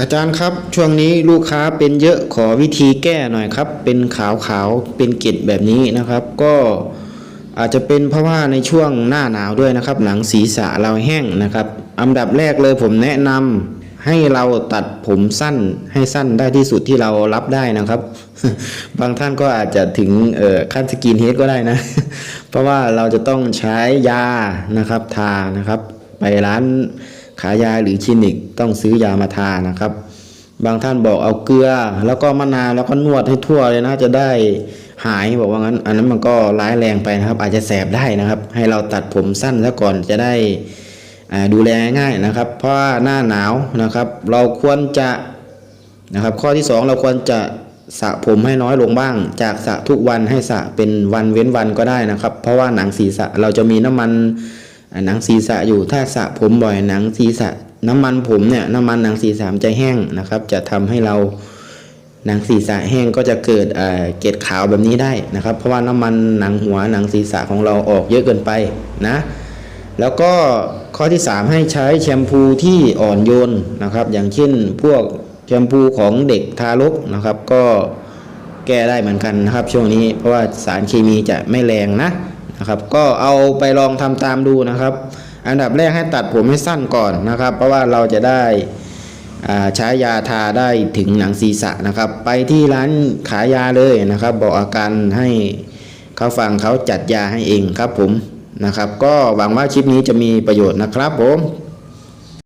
อาจารย์ครับช่วงนี้ลูกค้าเป็นเยอะขอวิธีแก้หน่อยครับ เป็นขาวขาวๆเป็นเกล็ดแบบนี้นะครับ ก็อาจจะเป็นเพราะว่าในช่วงหน้าหนาวด้วยนะครับ หนังศีรษะเราแห้งนะครับ อันดับแรกเลยผมแนะนำให้เราตัดผมสั้นให้สั้นได้ที่สุดที่เรารับได้นะครับ บางท่านก็อาจจะถึงขั้นสกินเฮดก็ได้นะ เพราะว่าเราจะต้องใช้ยานะครับทานะครับ ไปร้าน ขายยาหรือคลินิกต้องซื้อยามาทานะครับ บางท่านบอกเอาเกลือ แล้วก็มะนาวแล้วก็นวดให้ทั่วเลยนะจะได้หายบอกว่างั้น อันนั้นมันก็ร้ายแรงไปนะครับ อาจจะแสบได้นะครับ ให้เราตัดผมสั้นซะก่อนจะได้ดูแลง่ายนะครับ เพราะว่าหน้าหนาวนะครับ เราควรจะนะครับ ข้อที่สองเราควรจะสระผมให้น้อยลงบ้าง จากสระทุกวันให้สระเป็นวันเว้นวันก็ได้นะครับ เพราะว่าหนังศีรษะเราจะมีน้ำมัน หนังศีรษะอยู่ถ้าสระผมบ่อยหนังศีรษะ น้ำมันผมเนี่ยน้ำมันหนังศีรษะมันจะแห้งนะครับ จะทำให้เราหนังศีรษะแห้งก็จะเกิดเกล็ดขาวแบบนี้ได้นะครับ เพราะว่าน้ำมันหนังหัวหนังศีรษะของเราออกเยอะเกินไปนะ แล้วก็ข้อที่ 3 ให้ใช้แชมพูที่อ่อนโยนนะครับ อย่างเช่นพวกแชมพูของเด็กทารกนะครับ ก็แก้ได้เหมือนกันนะครับ ช่วงนี้เพราะว่าสารเคมีจะไม่แรงนะ นะครับ ก็เอาไปลองทำตามดูนะครับ อันดับแรกให้ตัดผมให้สั้นก่อนนะครับ เพราะว่าเราจะได้ใช้ยาทาได้ถึงหนังศีรษะนะครับ ไปที่ร้านขายยาเลยนะครับ บอกอาการให้เขาฟังเขาจัดยาให้เองครับผมนะครับ ก็หวังว่าคลิปนี้จะมีประโยชน์นะครับผม